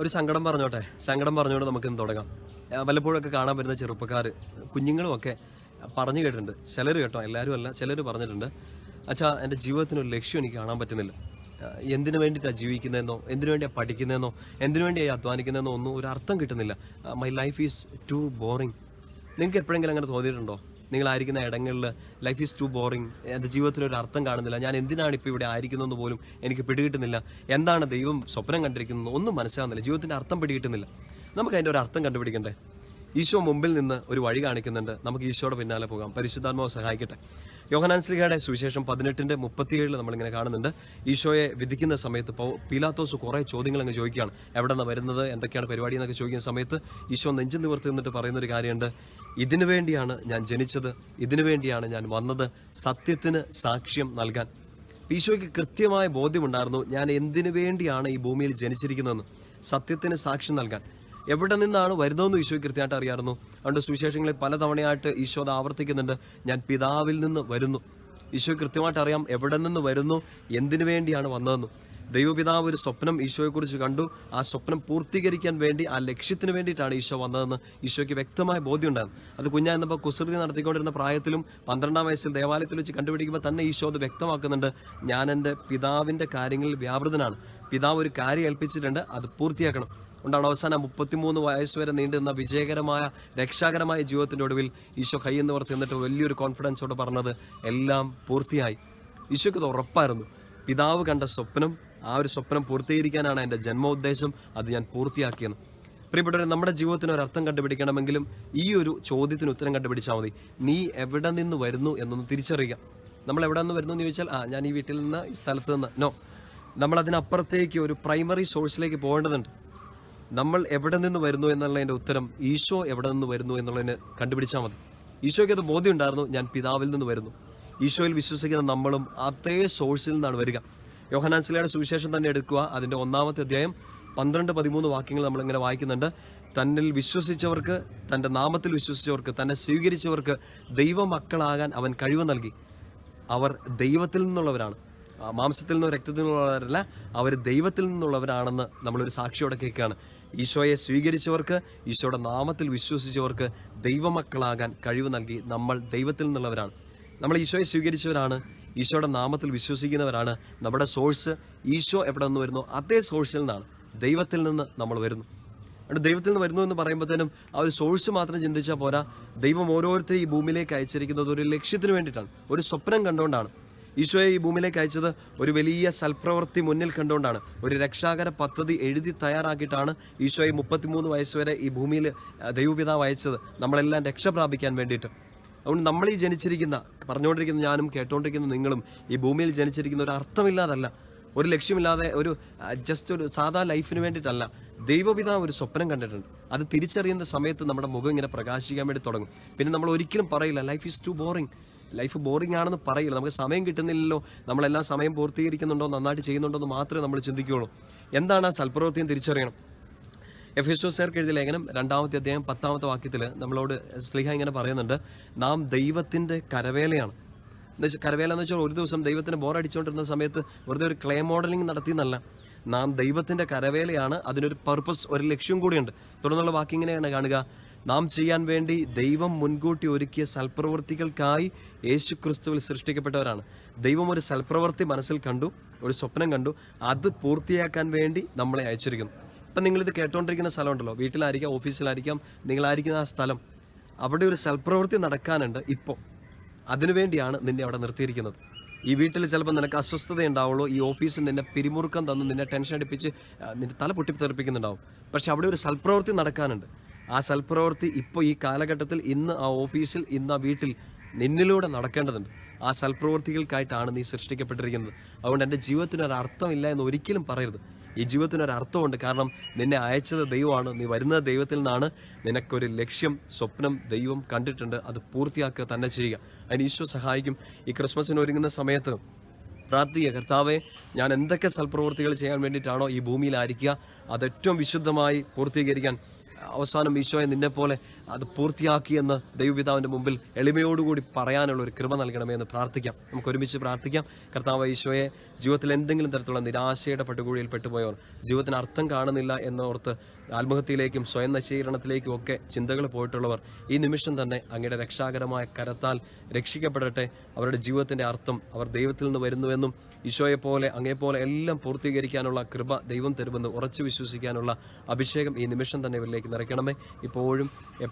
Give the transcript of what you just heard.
ഒരു സങ്കടം പറഞ്ഞോട്ടെ. സങ്കടം പറഞ്ഞുകൊണ്ട് നമുക്ക് ഇന്ന് തുടങ്ങാം. വല്ലപ്പോഴൊക്കെ കാണാൻ വരുന്ന ചെറുപ്പക്കാർ കുഞ്ഞുങ്ങളുമൊക്കെ പറഞ്ഞു കേട്ടിട്ടുണ്ട്. ചിലർ കേട്ടോ എല്ലാവരും അല്ല ചിലർ പറഞ്ഞിട്ടുണ്ട്. അച്ഛാ എന്റെ ജീവിതത്തിനൊരു ലക്ഷ്യം എനിക്ക് കാണാൻ പറ്റുന്നില്ല. എന്തിനു വേണ്ടിയിട്ടാണ് ജീവിക്കുന്നതെന്നോ എന്തിനു വേണ്ടിയാണ് പഠിക്കുന്നതെന്നോ എന്തിനു വേണ്ടിയാണ് അധ്വാനിക്കുന്നതെന്നോ ഒന്നും ഒരു അർത്ഥം കിട്ടുന്നില്ല. My life is too boring നിങ്ങൾക്ക് എപ്പോഴെങ്കിലും അങ്ങനെ തോന്നിയിട്ടുണ്ടോ? നിങ്ങളായിരിക്കുന്ന ഇടങ്ങളിൽ ലൈഫ് ഈസ് ടു ബോറിങ് എന്റെ ജീവിതത്തിൽ ഒരു അർത്ഥം കാണുന്നില്ല. ഞാൻ എന്തിനാണ് ഇപ്പോൾ ഇവിടെ ആയിരിക്കുന്നതെന്ന് പോലും എനിക്ക് പിടികിട്ടുന്നില്ല. എന്താണ് ദൈവം സ്വപ്നം കണ്ടിരിക്കുന്നത്? ഒന്നും മനസ്സിലാകുന്നില്ല ജീവിതത്തിന്റെ അർത്ഥം പിടികിട്ടുന്നില്ല. നമുക്ക് അതിന്റെ ഒരു അർത്ഥം കണ്ടുപിടിക്കണ്ടേ? ഈശോ മുമ്പിൽ നിന്ന് ഒരു വഴി കാണിക്കുന്നുണ്ട്. നമുക്ക് ഈശോയുടെ പിന്നാലെ പോകാം. പരിശുദ്ധാത്മാവ് സഹായിക്കട്ടെ. യോഹനാൻ സ്ലിഹയുടെ സുവിശേഷം പതിനെട്ടിന്റെ മുപ്പത്തിയേഴിൽ നമ്മളിങ്ങനെ കാണുന്നുണ്ട്. ഈശോയെ വിധിക്കുന്ന സമയത്ത് പീലാത്തോസ് കുറേ ചോദ്യങ്ങൾ അങ്ങ് ചോദിക്കുകയാണ്. എവിടെ നിന്ന് വരുന്നത്? എന്തൊക്കെയാണ് പരിപാടി എന്നൊക്കെ ചോദിക്കുന്ന സമയത്ത് ഈശോ നെഞ്ചു നിവർത്തി നിന്നിട്ട് പറയുന്നൊരു കാര്യമുണ്ട്. ഇതിനു വേണ്ടിയാണ് ഞാൻ ജനിച്ചത്. ഇതിനു വേണ്ടിയാണ് ഞാൻ വന്നത്. സത്യത്തിന് സാക്ഷ്യം നൽകാൻ. ഈശോയ്ക്ക് കൃത്യമായ ബോധ്യമുണ്ടായിരുന്നു. ഞാൻ എന്തിനു വേണ്ടിയാണ് ഈ ഭൂമിയിൽ ജനിച്ചിരിക്കുന്നതെന്ന്. സത്യത്തിന് സാക്ഷ്യം നൽകാൻ. എവിടെ നിന്നാണ് വരുന്നതെന്ന് ഈശോ കൃത്യമായിട്ട് അറിയാമായിരുന്നു അതുകൊണ്ട് സുവിശേഷങ്ങളിൽ പലതവണയായിട്ട് ഈശോ അത് ആവർത്തിക്കുന്നുണ്ട്. ഞാൻ പിതാവിൽ നിന്ന് വരുന്നു. ഈശോ കൃത്യമായിട്ട് അറിയാം എവിടെ നിന്ന് വരുന്നു എന്തിനു വേണ്ടിയാണ് വന്നതെന്നും. ദൈവപിതാവ് ഒരു സ്വപ്നം ഈശോയെക്കുറിച്ച് കണ്ടു. ആ സ്വപ്നം പൂർത്തീകരിക്കാൻ വേണ്ടി ആ ലക്ഷ്യത്തിന് വേണ്ടിയിട്ടാണ് ഈശോ വന്നതെന്ന് ഈശോയ്ക്ക് വ്യക്തമായ ബോധ്യമുണ്ടായിരുന്നു. അത് കുഞ്ഞായിരുന്നപ്പോൾ കുസൃതി നടത്തിക്കൊണ്ടിരുന്ന പ്രായത്തിലും പന്ത്രണ്ടാം വയസ്സിൽ ദേവാലയത്തിൽ വെച്ച് കണ്ടുപിടിക്കുമ്പോൾ തന്നെ ഈശോ അത് വ്യക്തമാക്കുന്നുണ്ട്. ഞാൻ എന്റെ പിതാവിന്റെ കാര്യങ്ങളിൽ വ്യാപൃതനാണ്. പിതാവ് ഒരു കാര്യം ഏൽപ്പിച്ചിട്ടുണ്ട് അത് പൂർത്തിയാക്കണം. ഉണ്ടാണ് അവസാനം മുപ്പത്തിമൂന്ന് വയസ്സ് വരെ നീണ്ടുന്ന വിജയകരമായ രക്ഷാകരമായ ജീവിതത്തിന്റെ ഒടുവിൽ ഈശോ കയ്യിൽ നിവർത്തി എന്നിട്ട് വലിയൊരു കോൺഫിഡൻസോട് പറഞ്ഞത് എല്ലാം പൂർത്തിയായി. ഈശോയ്ക്ക് ഇത് ഉറപ്പായിരുന്നു. പിതാവ് കണ്ട സ്വപ്നം ആ ഒരു സ്വപ്നം പൂർത്തീകരിക്കാനാണ് എന്റെ ജന്മോദ്ദേശം അത് ഞാൻ പൂർത്തിയാക്കിയെന്ന്. പ്രിയപ്പെട്ടവരെ നമ്മുടെ ജീവിതത്തിന് ഒരു അർത്ഥം കണ്ടുപിടിക്കണമെങ്കിലും ഈ ഒരു ചോദ്യത്തിന് ഉത്തരം കണ്ടുപിടിച്ചാൽ മതി. നീ എവിടെ നിന്ന് വരുന്നു എന്നൊന്ന് തിരിച്ചറിയുക. നമ്മൾ എവിടെ നിന്ന് വരുന്നു എന്ന് ചോദിച്ചാൽ ആ ഞാൻ ഈ വീട്ടിൽ നിന്ന് ഈ സ്ഥലത്ത് നിന്ന്. നോ നമ്മൾ അതിനപ്പുറത്തേക്ക് ഒരു പ്രൈമറി സോഴ്സിലേക്ക് പോകേണ്ടതുണ്ട്. നമ്മൾ എവിടെ നിന്ന് വരുന്നു എന്നുള്ളതിന്റെ ഉത്തരം ഈശോ എവിടെ നിന്ന് വരുന്നു എന്നുള്ളതിന് കണ്ടുപിടിച്ചാൽ മതി. ഈശോയ്ക്ക് അത് ബോധ്യം ഉണ്ടായിരുന്നു ഞാൻ പിതാവിൽ നിന്ന് വരുന്നു. ഈശോയിൽ വിശ്വസിക്കുന്ന നമ്മളും അതേ സോഴ്സിൽ നിന്നാണ് വരിക. യോഹനാൻസിലയുടെ സുവിശേഷം തന്നെ എടുക്കുക. അതിന്റെ ഒന്നാമത്തെ അധ്യായം പന്ത്രണ്ട് പതിമൂന്ന് വാക്യങ്ങൾ നമ്മളിങ്ങനെ വായിക്കുന്നുണ്ട്. തന്നിൽ വിശ്വസിച്ചവർക്ക് തന്റെ നാമത്തിൽ വിശ്വസിച്ചവർക്ക് തന്നെ സ്വീകരിച്ചവർക്ക് ദൈവമക്കളാകാൻ അവൻ കഴിവ് നൽകി. അവർ ദൈവത്തിൽ നിന്നുള്ളവരാണ്. മാംസത്തിൽ നിന്നോ രക്തത്തിൽ നിന്നുള്ളവരല്ല അവർ ദൈവത്തിൽ നിന്നുള്ളവരാണെന്ന് നമ്മളൊരു സാക്ഷിയോടെ കേൾക്കുകയാണ്. ഈശോയെ സ്വീകരിച്ചവർക്ക് ഈശോയുടെ നാമത്തിൽ വിശ്വസിച്ചവർക്ക് ദൈവമക്കളാകാൻ കഴിവ് നൽകി നമ്മൾ ദൈവത്തിൽ നിന്നുള്ളവരാണ്. നമ്മൾ ഈശോയെ സ്വീകരിച്ചവരാണ് ഈശോയുടെ നാമത്തിൽ വിശ്വസിക്കുന്നവരാണ്. നമ്മുടെ സോഴ്സ് ഈശോ എവിടെ നിന്ന് വരുന്നു? അതേ സോഴ്സിൽ നിന്നാണ്. ദൈവത്തിൽ നിന്ന് നമ്മൾ വരുന്നു. അതുകൊണ്ട് ദൈവത്തിൽ നിന്ന് വരുന്നു എന്ന് പറയുമ്പോഴത്തേനും ആ ഒരു സോഴ്സ് മാത്രം ചിന്തിച്ചാൽ പോരാ. ദൈവം ഓരോരുത്തരെയും ഈ ഭൂമിയിലേക്ക് അയച്ചിരിക്കുന്നത് ഒരു ലക്ഷ്യത്തിന് വേണ്ടിയിട്ടാണ്. ഒരു സ്വപ്നം കണ്ടുകൊണ്ടാണ്. ഈശോയെ ഈ ഭൂമിയിലേക്ക് അയച്ചത് ഒരു വലിയ സൽപ്രവൃത്തി മുന്നിൽ കണ്ടുകൊണ്ടാണ്. ഒരു രക്ഷാകര പദ്ധതി എഴുതി തയ്യാറാക്കിയിട്ടാണ് ഈശോയെ മുപ്പത്തിമൂന്ന് വയസ്സ് വരെ ഈ ഭൂമിയിൽ ദൈവപിതാവ് അയച്ചത്. നമ്മളെല്ലാം രക്ഷ പ്രാപിക്കാൻ വേണ്ടിയിട്ട്. അതുകൊണ്ട് നമ്മൾ ഈ ജനിച്ചിരിക്കുന്ന പറഞ്ഞുകൊണ്ടിരിക്കുന്ന ഞാനും കേട്ടുകൊണ്ടിരിക്കുന്ന നിങ്ങളും ഈ ഭൂമിയിൽ ജനിച്ചിരിക്കുന്ന ഒരു അർത്ഥമില്ലാതല്ല. ഒരു ലക്ഷ്യമില്ലാതെ ഒരു ജസ്റ്റ് ഒരു സാധാ ലൈഫിന് വേണ്ടിയിട്ടല്ല. ദൈവപിതാവ് ഒരു സ്വപ്നം കണ്ടിട്ടുണ്ട്. അത് തിരിച്ചറിയുന്ന സമയത്ത് നമ്മുടെ മുഖം ഇങ്ങനെ പ്രകാശിക്കാൻ വേണ്ടി തുടങ്ങും. പിന്നെ നമ്മൾ ഒരിക്കലും പറയില്ല life is too boring life boring ആണെന്ന് പറയില്ല. നമുക്ക് സമയം കിട്ടുന്നില്ലല്ലോ. നമ്മളെല്ലാം സമയം പൂർത്തീകരിക്കുന്നുണ്ടോ നന്നായിട്ട് ചെയ്യുന്നുണ്ടോ എന്ന് മാത്രമേ നമ്മൾ ചിന്തിക്കുകയുള്ളൂ. എന്താണ് ആ സൽപ്രവൃത്തിയും തിരിച്ചറിയണം? എഫ് എസ് ഒസേർക്ക് എഴുതിയ ലേഖനം രണ്ടാമത്തെ അദ്ദേഹം പത്താമത്തെ വാക്യത്തിൽ നമ്മളോട് സ്ലിഹ ഇങ്ങനെ പറയുന്നുണ്ട്. നാം ദൈവത്തിന്റെ കരവേലയാണ്. എന്ന് വെച്ചാൽ കരവേല എന്ന് വെച്ചാൽ ഒരു ദിവസം ദൈവത്തിന് ബോറടിച്ചുകൊണ്ടിരുന്ന സമയത്ത് വെറുതെ ഒരു ക്ലേ മോഡലിംഗ് നടത്തിയെന്നല്ല. നാം ദൈവത്തിന്റെ കരവേലയാണ് അതിനൊരു പർപ്പസ് ഒരു ലക്ഷ്യം കൂടിയുണ്ട്. തുടർന്നുള്ള വാക്യം ഇങ്ങനെയാണ് കാണുക. നാം ചെയ്യാൻ വേണ്ടി ദൈവം മുൻകൂട്ടി ഒരുക്കിയ സൽപ്രവൃത്തികൾക്കായി യേശു ക്രിസ്തുവിൽ സൃഷ്ടിക്കപ്പെട്ടവരാണ്. ദൈവം ഒരു സൽപ്രവൃത്തി മനസ്സിൽ കണ്ടു ഒരു സ്വപ്നം കണ്ടു. അത് പൂർത്തിയാക്കാൻ വേണ്ടി നമ്മളെ അയച്ചിരിക്കുന്നു. ഇപ്പം നിങ്ങളിത് കേട്ടോണ്ടിരിക്കുന്ന സ്ഥലമുണ്ടല്ലോ. വീട്ടിലായിരിക്കാം ഓഫീസിലായിരിക്കാം നിങ്ങളായിരിക്കുന്ന ആ സ്ഥലം. അവിടെ ഒരു സൽപ്രവൃത്തി നടക്കാനുണ്ട് ഇപ്പോൾ. അതിനുവേണ്ടിയാണ് നിന്നെ അവിടെ നിർത്തിയിരിക്കുന്നത്. ഈ വീട്ടിൽ ചിലപ്പോൾ നിനക്ക് അസ്വസ്ഥത ഉണ്ടാവുള്ളൂ ഈ ഓഫീസിൽ നിന്നെ പിരിമുറുക്കം തന്ന് നിന്നെ ടെൻഷൻ അടിപ്പിച്ച് നിന്റെ തല പൊട്ടിത്തെറിപ്പിക്കുന്നുണ്ടാവും. പക്ഷെ അവിടെ ഒരു സൽപ്രവൃത്തി നടക്കാനുണ്ട്. ആ സൽപ്രവൃത്തി ഇപ്പോൾ ഈ കാലഘട്ടത്തിൽ ഇന്ന് ആ ഓഫീസിൽ ഇന്ന് ആ വീട്ടിൽ നിന്നിലൂടെ നടക്കേണ്ടതുണ്ട്. ആ സൽപ്രവൃത്തികൾക്കായിട്ടാണ് നീ സൃഷ്ടിക്കപ്പെട്ടിരിക്കുന്നത്. അതുകൊണ്ട് എന്റെ ജീവിതത്തിന് ഒരു അർത്ഥമില്ല എന്ന് ഒരിക്കലും പറയരുത്. ഈ ജീവിതത്തിന് ഒരു അർത്ഥമുണ്ട്. കാരണം നിന്നെ അയച്ചത് ദൈവമാണ്. നീ വരുന്ന ദൈവത്തിൽ നിന്നാണ്. നിനക്കൊരു ലക്ഷ്യം സ്വപ്നം ദൈവം കണ്ടിട്ടുണ്ട്. അത് പൂർത്തിയാക്കുക തന്നെ ചെയ്യുക. അതിന് ഈശോ സഹായിക്കും. ഈ ക്രിസ്മസിന് ഒരുങ്ങുന്ന സമയത്ത് പ്രാർത്ഥിക്കുക. കർത്താവെ ഞാൻ എന്തൊക്കെ സൽപ്രവൃത്തികൾ ചെയ്യാൻ വേണ്ടിയിട്ടാണോ ഈ ഭൂമിയിലായിരിക്കുക? അത് ഏറ്റവും വിശുദ്ധമായി പൂർത്തീകരിക്കാൻ അവസാനം ഈശോയെ നിന്നെ പോലെ അത് പൂർത്തിയാക്കിയെന്ന് ദൈവപിതാവിന്റെ മുമ്പിൽ എളിമയോടുകൂടി പറയാനുള്ള ഒരു കൃപ നൽകണമേ എന്ന് പ്രാർത്ഥിക്കാം. നമുക്ക് ഒരുമിച്ച് പ്രാർത്ഥിക്കാം. കർത്താവ് ഈശോയെ ജീവിതത്തിൽ എന്തെങ്കിലും തരത്തിലുള്ള നിരാശയുടെ പട്ടുകൂടിയിൽ പെട്ടുപോയവർ ജീവിതത്തിന് അർത്ഥം കാണുന്നില്ല എന്നോർത്ത് ആത്മഹത്യയിലേക്കും സ്വയം നശീകരണത്തിലേക്കും ഒക്കെ ചിന്തകൾ പോയിട്ടുള്ളവർ ഈ നിമിഷം തന്നെ അങ്ങയുടെ രക്ഷാകരമായ കരത്താൽ രക്ഷിക്കപ്പെടട്ടെ. അവരുടെ ജീവിതത്തിന്റെ അർത്ഥം അവർ ദൈവത്തിൽ നിന്ന് വരുന്നുവെന്നും ഈശോയെപ്പോലെ അങ്ങേപ്പോലെ എല്ലാം പൂർത്തീകരിക്കാനുള്ള കൃപ ദൈവം തരുമെന്ന് ഉറച്ചു വിശ്വസിക്കാനുള്ള അഭിഷേകം ഈ നിമിഷം തന്നെ ഇവരിലേക്ക് നിറയ്ക്കണമേ. ഇപ്പോഴും